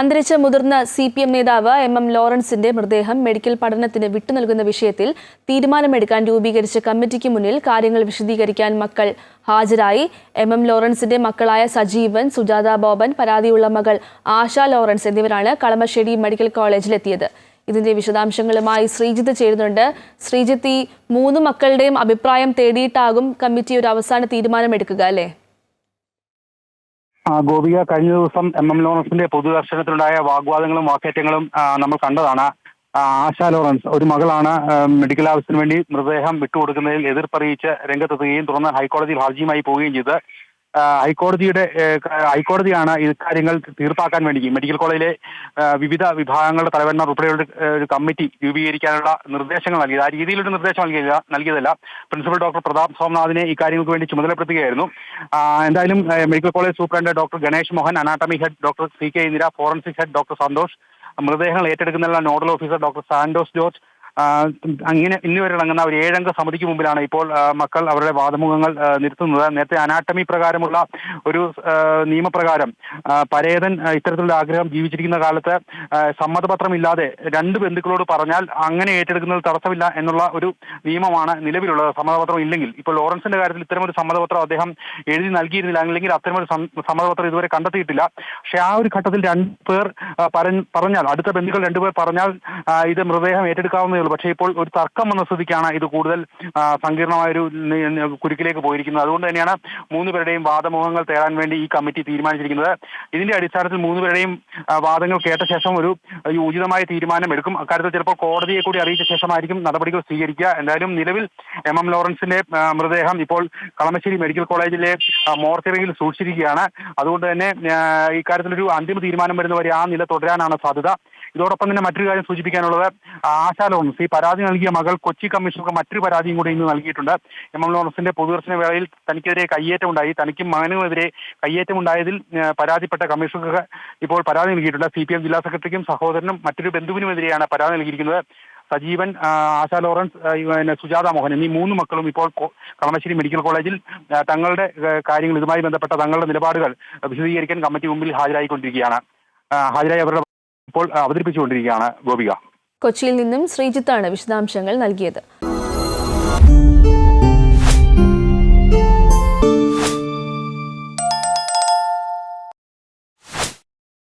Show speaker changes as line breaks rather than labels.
അന്തരിച്ച മുതിർന്ന C P M നേതാവ് എം എം ലോറൻസിന്റെ മൃതദേഹം മെഡിക്കൽ പഠനത്തിന് വിട്ടു നൽകുന്ന വിഷയത്തിൽ തീരുമാനമെടുക്കാൻ രൂപീകരിച്ച കമ്മിറ്റിക്ക് മുന്നിൽ കാര്യങ്ങൾ വിശദീകരിക്കാൻ മക്കൾ ഹാജരായി. എം എം ലോറൻസിന്റെ മക്കളായ സജീവൻ സുജാത ബോബൻ പരാതിയുള്ള മകൾ ആശ ലോറൻസ് എന്നിവരാണ് കളമശ്ശേരി മെഡിക്കൽ കോളേജിലെത്തിയത്. ഇതിന്റെ വിശദാംശങ്ങളുമായി ശ്രീജിത്ത് ചേരുന്നുണ്ട്. ശ്രീജിത്ത് ഈ മൂന്ന് മക്കളുടെയും അഭിപ്രായം തേടിയിട്ടാകും കമ്മിറ്റി ഒരു അവസാന തീരുമാനമെടുക്കുക അല്ലേ?
ഗോപിക കഴിഞ്ഞ ദിവസം എം എം ലോറൻസിന്റെ പൊതുദർശനത്തിലുണ്ടായ വാഗ്വാദങ്ങളും വാക്കേറ്റങ്ങളും നമ്മൾ കണ്ടതാണ്. ആശ ലോറൻസ് ഒരു മകളാണ് മെഡിക്കൽ ആവശ്യത്തിന് വേണ്ടി മൃതദേഹം വിട്ടുകൊടുക്കുന്നതിൽ എതിർപ്പറിയിച്ച് രംഗത്തെത്തുകയും തുടർന്ന് ഹൈക്കോടതിയിൽ ഹർജിയുമായി പോവുകയും ചെയ്ത്. ആ, ഹൈക്കോടതിയുടെ ഹൈക്കോടതിയാണ് ഈ ഇക്കാര്യങ്ങൾ തീർപ്പാക്കാൻ വേണ്ടി മെഡിക്കൽ കോളേജിലെ വിവിധ വിഭാഗങ്ങളുടെ തലവന്മാർ ഉൾപ്പെടെയുള്ള ഒരു- കമ്മിറ്റി രൂപീകരിക്കാനുള്ള നിർദ്ദേശങ്ങൾ നൽകിയത് ആ രീതിയിലൊരു നിർദ്ദേശം നൽകിയില്ല നൽകിയതല്ല. പ്രിൻസിപ്പൽ ഡോക്ടർ പ്രതാപ് സോമനാഥിനെ ഇക്കാര്യങ്ങൾക്ക് വേണ്ടി ചുമതലപ്പെടുത്തുകയായിരുന്നു. എന്തായാലും medical college superintendent doctor Ganesh Mohan anatomy head doctor C K Indira forensic head doctor Santhosh മൃതദേഹങ്ങൾ ഏറ്റെടുക്കുന്നതിനുള്ള nodal officer doctor Sandos George അങ്ങനെ ഇന്നുവരെ ഇറങ്ങുന്ന ഒരു ഏഴംഗ സമിതിക്ക് മുമ്പിലാണ് ഇപ്പോൾ മക്കൾ അവരുടെ വാദമുഖങ്ങൾ നിർത്തുന്നത് നേരത്തെ അനാട്ടമി പ്രകാരമുള്ള ഒരു നിയമപ്രകാരം പരേതൻ ഇത്തരത്തിലുള്ള ആഗ്രഹം ജീവിച്ചിരിക്കുന്ന കാലത്ത് സമ്മതപത്രം ഇല്ലാതെ രണ്ട് ബന്ധുക്കളോട് പറഞ്ഞാൽ അങ്ങനെ ഏറ്റെടുക്കുന്നത് തടസ്സമില്ല എന്നുള്ള ഒരു നിയമമാണ് നിലവിലുള്ളത്. സമ്മതപത്രം ഇല്ലെങ്കിൽ. ഇപ്പോൾ ലോറൻസിന്റെ കാര്യത്തിൽ ഇത്തരമൊരു സമ്മതപത്രം അദ്ദേഹം എഴുതി നൽകിയിരുന്നില്ല. അല്ലെങ്കിൽ അത്തരമൊരു സമ്മതപത്രം ഇതുവരെ കണ്ടെത്തിയിട്ടില്ല. പക്ഷേ ആ ഒരു ഘട്ടത്തിൽ രണ്ട് പേർ പറഞ്ഞാൽ അടുത്ത ബന്ധുക്കൾ രണ്ടുപേർ പറഞ്ഞാൽ ഇത് മൃതദേഹം ഏറ്റെടുക്കാവുന്നതേ ഉള്ളൂ. പക്ഷേ ഇപ്പോൾ ഒരു തർക്കം വന്ന സ്ഥിതിക്കാണ് ഇത് കൂടുതൽ സങ്കീർണമായ ഒരു കുരുക്കിലേക്ക് പോയിരിക്കുന്നത്. അതുകൊണ്ട് തന്നെയാണ് മൂന്ന് പേരുടെയും വാദമുഖങ്ങൾ തേടാൻ വേണ്ടി ഈ കമ്മിറ്റി തീരുമാനിച്ചിരിക്കുന്നത്. ഇതിന്റെ അടിസ്ഥാനത്തിൽ മൂന്ന് പേരുടെയും വാദങ്ങൾ കേട്ട ശേഷം ഒരു ഉചിതമായ തീരുമാനം എടുക്കും അക്കാര്യത്തിൽ ചിലപ്പോൾ കോടതിയെ കൂടി അറിയിച്ച ശേഷമായിരിക്കും നടപടികൾ സ്വീകരിക്കുക. എന്തായാലും നിലവിൽ എം. എം. ലോറൻസിന്റെ മൃതദേഹം ഇപ്പോൾ കളമശ്ശേരി മെഡിക്കൽ കോളേജിലെ മോർച്ചറിയിൽ സൂക്ഷിച്ചിരിക്കുകയാണ്. അതുകൊണ്ട് തന്നെ ഇക്കാര്യത്തിലൊരു അന്തിമ തീരുമാനം വരുന്നവരെ ആ നില തുടരാനാണ് സാധ്യത. ഇതോടൊപ്പം തന്നെ മറ്റൊരു കാര്യം സൂചിപ്പിക്കാനുള്ളത് ആശാ ലോറൻസ് ഈ പരാതി നൽകിയ മകൾ കൊച്ചി കമ്മീഷണർക്ക് മറ്റൊരു പരാതിയും കൂടി ഇന്ന് നൽകിയിട്ടുണ്ട്. എം. എം. ലോറൻസിന്റെ പൊതുദർശന വേളയിൽ തനിക്കെതിരെ കയ്യേറ്റം ഉണ്ടായി തനിക്കും മകനുമെതിരെ കയ്യേറ്റം ഉണ്ടായതിൽ പരാതിപ്പെട്ട കമ്മീഷണർക്ക് ഇപ്പോൾ പരാതി നൽകിയിട്ടുണ്ട്. സി പി എം ജില്ലാ സെക്രട്ടറിക്കും സഹോദരനും മറ്റൊരു ബന്ധുവിനുമെതിരെയാണ് പരാതി നൽകിയിരിക്കുന്നത്. സജീവൻ ആശാ ലോറൻസ് പിന്നെ സുജാത മോഹൻ എന്നീ മൂന്ന് മക്കളും ഇപ്പോൾ കളമശ്ശേരി മെഡിക്കൽ കോളേജിൽ തങ്ങളുടെ കാര്യങ്ങൾ ഇതുമായി ബന്ധപ്പെട്ട തങ്ങളുടെ നിലപാടുകൾ വിശദീകരിക്കാൻ കമ്മിറ്റി മുമ്പിൽ ഹാജരായിക്കൊണ്ടിരിക്കുകയാണ്. ഹാജരായി അവരുടെ ഇപ്പോൾ അവതരിപ്പിച്ചുകൊണ്ടിരിക്കുകയാണ് ഗോപിക.
കൊച്ചിയിൽ നിന്നും ശ്രീജിത്താണ് വിശദാംശങ്ങൾ നൽകിയത്.